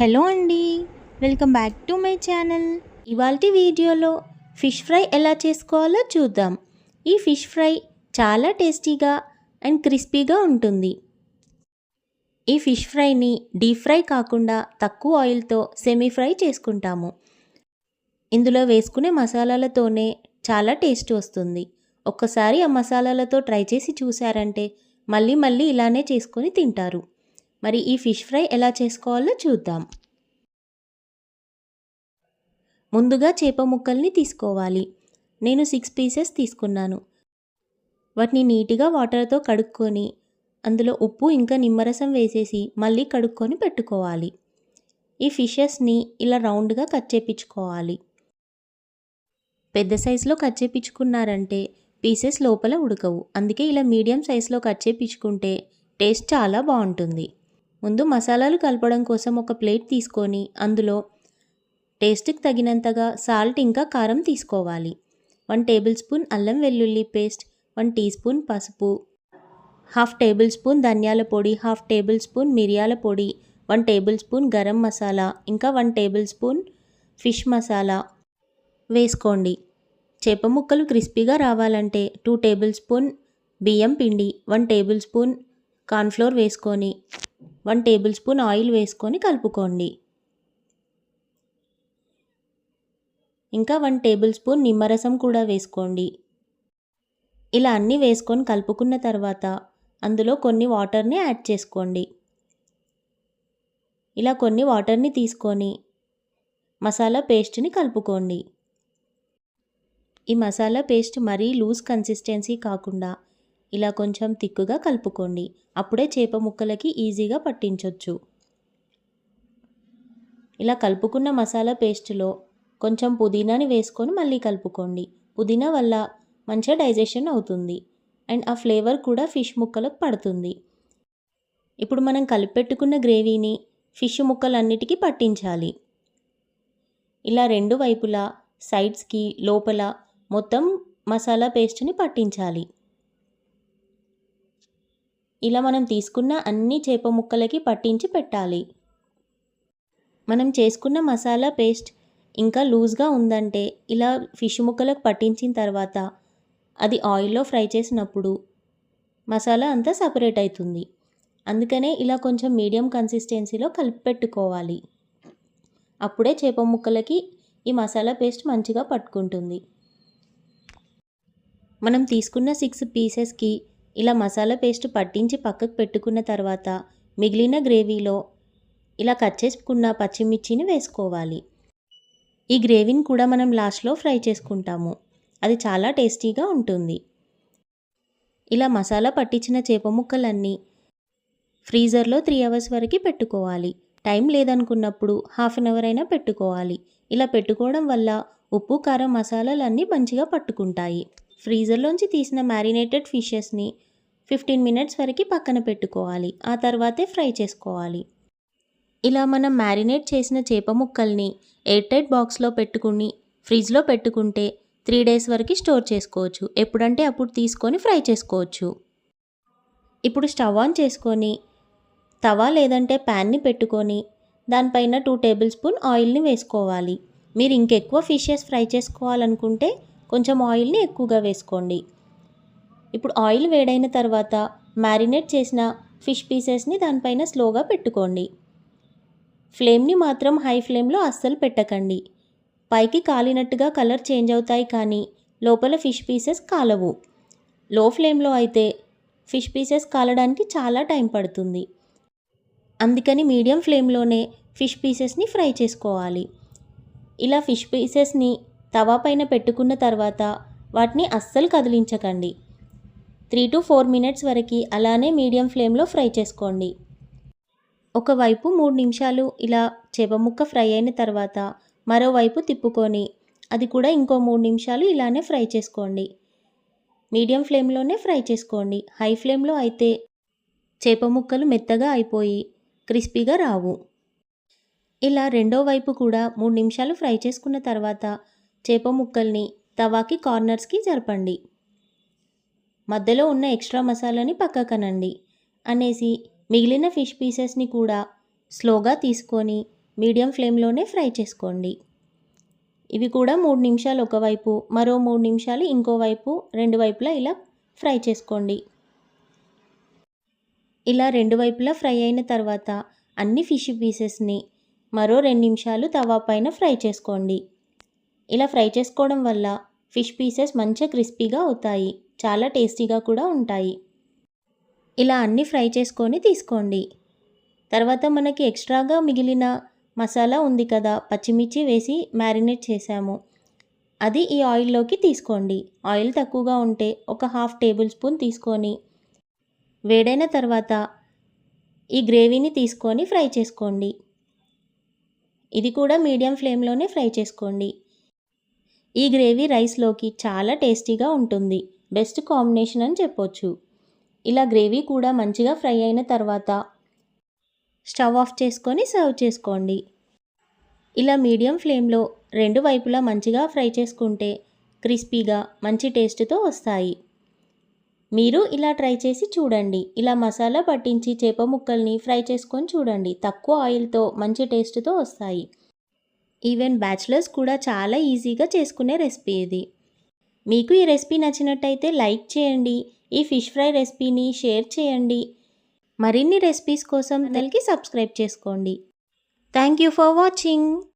Hello అండి welcome back to my channel. ఇవాళ వీడియోలో ఫిష్ ఫ్రై ఎలా చేసుకోవాలో చూద్దాం. ఈ ఫిష్ ఫ్రై చాలా టేస్టీగా అండ్ క్రిస్పీగా ఉంటుంది. ఈ ఫిష్ ఫ్రైని డీప్ ఫ్రై కాకుండా తక్కువ ఆయిల్తో సెమీ ఫ్రై చేసుకుంటాము. ఇందులో వేసుకునే మసాలాలతోనే చాలా టేస్ట్ వస్తుంది. ఒక్కసారి ఆ మసాలాలతో ట్రై చేసి చూసారంటే మళ్ళీ మళ్ళీ ఇలానే చేసుకొని తింటారు. మరి ఈ ఫిష్ ఫ్రై ఎలా చేసుకోవాలో చూద్దాం. ముందుగా చేప ముక్కల్ని తీసుకోవాలి. నేను సిక్స్ పీసెస్ తీసుకున్నాను. వాటిని నీట్గా వాటర్తో కడుక్కొని అందులో ఉప్పు ఇంకా నిమ్మరసం వేసేసి మళ్ళీ కడుక్కొని పెట్టుకోవాలి. ఈ ఫిషెస్ని ఇలా రౌండ్గా కట్ చేపించుకోవాలి. పెద్ద సైజులో కట్ చేపించుకున్నారంటే పీసెస్ లోపల ఉడకవు. అందుకే ఇలా మీడియం సైజులో కట్ చేపించుకుంటే టేస్ట్ చాలా బాగుంటుంది. ముందు మసాలాలు కలపడం కోసం ఒక ప్లేట్ తీసుకొని అందులో టేస్ట్కి తగినంతగా సాల్ట్ ఇంకా కారం తీసుకోవాలి. వన్ టేబుల్ స్పూన్ అల్లం వెల్లుల్లి పేస్ట్ వన్ టీ స్పూన్ పసుపు హాఫ్ టేబుల్ స్పూన్ ధనియాల పొడి హాఫ్ టేబుల్ స్పూన్ మిరియాల పొడి one table spoon garam masala ఇంకా one table spoon fish masala వేసుకోండి. చేప ముక్కలు క్రిస్పీగా రావాలంటే టూ టేబుల్ స్పూన్ బియ్యం పిండి వన్ టేబుల్ స్పూన్ కార్న్ఫ్లోర్ వేసుకొని వన్ టేబుల్ స్పూన్ ఆయిల్ వేసుకొని కలుపుకోండి. ఇంకా వన్ టేబుల్ స్పూన్ నిమ్మరసం కూడా వేసుకోండి. ఇలా అన్నీ వేసుకొని కలుపుకున్న తర్వాత అందులో కొన్ని వాటర్ని యాడ్ చేసుకోండి. ఇలా కొన్ని వాటర్ని తీసుకొని మసాలా పేస్ట్ని కలుపుకోండి. ఈ మసాలా పేస్ట్ మరీ లూజ్ కన్సిస్టెన్సీ కాకుండా ఇలా కొంచెం తిక్కుగా కలుపుకోండి. అప్పుడే చేప ముక్కలకి ఈజీగా పట్టించవచ్చు ఇలా కలుపుకున్న మసాలా పేస్ట్లో కొంచెం పుదీనాని వేసుకొని మళ్ళీ కలుపుకోండి. పుదీనా వల్ల మంచిగా డైజెషన్ అవుతుంది. అండ్ ఆ ఫ్లేవర్ కూడా ఫిష్ ముక్కలకు పడుతుంది. ఇప్పుడు మనం కలిపెట్టుకున్న గ్రేవీని ఫిష్ ముక్కలన్నిటికీ పట్టించాలి. ఇలా రెండు వైపులా సైడ్స్కి లోపల మొత్తం మసాలా పేస్ట్ని పట్టించాలి. ఇలా మనం తీసుకున్న అన్ని చేప ముక్కలకి పట్టించి పెట్టాలి. మనం చేసుకున్న మసాలా పేస్ట్ ఇంకా లూజ్గా ఉందంటే ఇలా ఫిష్ ముక్కలకు పట్టించిన తర్వాత అది ఆయిల్లో ఫ్రై చేసినప్పుడు మసాలా అంతా సపరేట్ అవుతుంది అందుకనే ఇలా కొంచెం మీడియం కన్సిస్టెన్సీలో కలిపి పెట్టుకోవాలి. అప్పుడే చేప ముక్కలకి ఈ మసాలా పేస్ట్ మంచిగా పట్టుకుంటుంది. మనం తీసుకున్న సిక్స్ పీసెస్కి ఇలా మసాలా పేస్ట్ పట్టించి పక్కకు పెట్టుకున్న తర్వాత మిగిలిన గ్రేవీలో ఇలా కట్ చేసుకున్న పచ్చిమిర్చిని వేసుకోవాలి. ఈ గ్రేవీని కూడా మనం లాస్ట్లో ఫ్రై చేసుకుంటాము. అది చాలా టేస్టీగా ఉంటుంది. ఇలా మసాలా పట్టించిన చేప ముక్కలన్నీ ఫ్రీజర్లో త్రీ అవర్స్ వరకు పెట్టుకోవాలి. టైం లేదనుకున్నప్పుడు హాఫ్ అన్ అవర్ అయినా పెట్టుకోవాలి. ఇలా పెట్టుకోవడం వల్ల ఉప్పు కారం మసాలాలన్నీ మంచిగా పట్టుకుంటాయి. ఫ్రీజర్లోంచి తీసిన మ్యారినేటెడ్ ఫిషెస్ని ఫిఫ్టీన్ మినిట్స్ వరకు పక్కన పెట్టుకోవాలి. ఆ తర్వాతే ఫ్రై చేసుకోవాలి. ఇలా మనం మ్యారినేట్ చేసిన చేప ముక్కల్ని ఎయిర్ టైట్ బాక్స్లో పెట్టుకుని ఫ్రిడ్జ్లో పెట్టుకుంటే త్రీ డేస్ వరకు స్టోర్ చేసుకోవచ్చు. ఎప్పుడంటే అప్పుడు తీసుకొని ఫ్రై చేసుకోవచ్చు. ఇప్పుడు స్టవ్ ఆన్ చేసుకొని తవా లేదంటే ప్యాన్ని పెట్టుకొని దానిపైన టూ టేబుల్ స్పూన్ ఆయిల్ని వేసుకోవాలి. మీరు ఇంకెక్కువ ఫిషెస్ ఫ్రై చేసుకోవాలనుకుంటే కొంచెం ఆయిల్ని ఎక్కువగా వేసుకోండి. ఇప్పుడు ఆయిల్ వేడైన తర్వాత మ్యారినేట్ చేసిన ఫిష్ పీసెస్ని దానిపైన స్లోగా పెట్టుకోండి. ఫ్లేమ్ని మాత్రం హై ఫ్లేమ్లో అస్సలు పెట్టకండి. పైకి కాలినట్టుగా కలర్ చేంజ్ అవుతాయి కానీ లోపల ఫిష్ పీసెస్ కాలవు. లో ఫ్లేమ్లో అయితే ఫిష్ పీసెస్ కాలడానికి చాలా టైం పడుతుంది. అందుకని మీడియం ఫ్లేమ్లోనే ఫిష్ పీసెస్ని ఫ్రై చేసుకోవాలి. ఇలా ఫిష్ పీసెస్ని తవా పైన పెట్టుకున్న తర్వాత వాటిని అస్సలు కదిలించకండి. త్రీ టు ఫోర్ మినిట్స్ వరకు అలానే మీడియం ఫ్లేమ్లో ఫ్రై చేసుకోండి. ఒకవైపు మూడు నిమిషాలు ఇలా చేప ముక్క ఫ్రై అయిన తర్వాత మరోవైపు తిప్పుకొని అది కూడా ఇంకో మూడు నిమిషాలు ఇలానే ఫ్రై చేసుకోండి. మీడియం ఫ్లేమ్లోనే ఫ్రై చేసుకోండి. హై ఫ్లేమ్లో అయితే చేప ముక్కలు మెత్తగా అయిపోయి క్రిస్పీగా రావు. ఇలా రెండో వైపు కూడా మూడు నిమిషాలు ఫ్రై చేసుకున్న తర్వాత చేప ముక్కల్ని తవాకి కార్నర్స్కి జరపండి. మధ్యలో ఉన్న ఎక్స్ట్రా మసాలాని పక్కకనండి అనేసి మిగిలిన ఫిష్ పీసెస్ని కూడా స్లోగా తీసుకొని మీడియం ఫ్లేమ్లోనే ఫ్రై చేసుకోండి. ఇవి కూడా మూడు నిమిషాలు ఒకవైపు మరో మూడు నిమిషాలు ఇంకోవైపు రెండు వైపులా ఇలా ఫ్రై చేసుకోండి. ఇలా రెండు వైపులా ఫ్రై అయిన తర్వాత అన్ని ఫిష్ పీసెస్ని మరో రెండు నిమిషాలు తవా పైన ఫ్రై చేసుకోండి. ఇలా ఫ్రై చేసుకోవడం వల్ల ఫిష్ పీసెస్ మంచిగా క్రిస్పీగా అవుతాయి. చాలా టేస్టీగా కూడా ఉంటాయి. ఇలా అన్నీ ఫ్రై చేసుకొని తీసుకోండి. తర్వాత మనకి ఎక్స్ట్రాగా మిగిలిన మసాలా ఉంది కదా పచ్చిమిర్చి వేసి మ్యారినేట్ చేసాము అది ఈ ఆయిల్లోకి తీసుకోండి. ఆయిల్ తక్కువగా ఉంటే ఒక హాఫ్ టేబుల్ స్పూన్ తీసుకొని వేడైన తర్వాత ఈ గ్రేవీని తీసుకొని ఫ్రై చేసుకోండి. ఇది కూడా మీడియం ఫ్లేమ్లోనే ఫ్రై చేసుకోండి. ఈ గ్రేవీ రైస్లోకి చాలా టేస్టీగా ఉంటుంది. బెస్ట్ కాంబినేషన్ అని చెప్పొచ్చు. ఇలా గ్రేవీ కూడా మంచిగా ఫ్రై అయిన తర్వాత స్టవ్ ఆఫ్ చేసుకొని సర్వ్ చేసుకోండి. ఇలా మీడియం ఫ్లేమ్లో రెండు వైపులా మంచిగా ఫ్రై చేసుకుంటే క్రిస్పీగా మంచి టేస్ట్తో వస్తాయి. మీరు ఇలా ట్రై చేసి చూడండి. ఇలా మసాలా పట్టించి చేప ముక్కల్ని ఫ్రై చేసుకొని చూడండి. తక్కువ ఆయిల్తో మంచి టేస్ట్తో వస్తాయి. ఈవెన్ బ్యాచిలర్స్ కూడా చాలా ఈజీగా చేసుకునే రెసిపీ ఇది. మీకు ఈ రెసిపీ నచ్చినట్టయితే లైక్ చేయండి ఈ ఫిష్ ఫ్రై రెసిపీని షేర్ చేయండి. మరిన్ని రెసిపీస్ కోసం ఛానల్కి సబ్స్క్రైబ్ చేసుకోండి. Thank you for watching.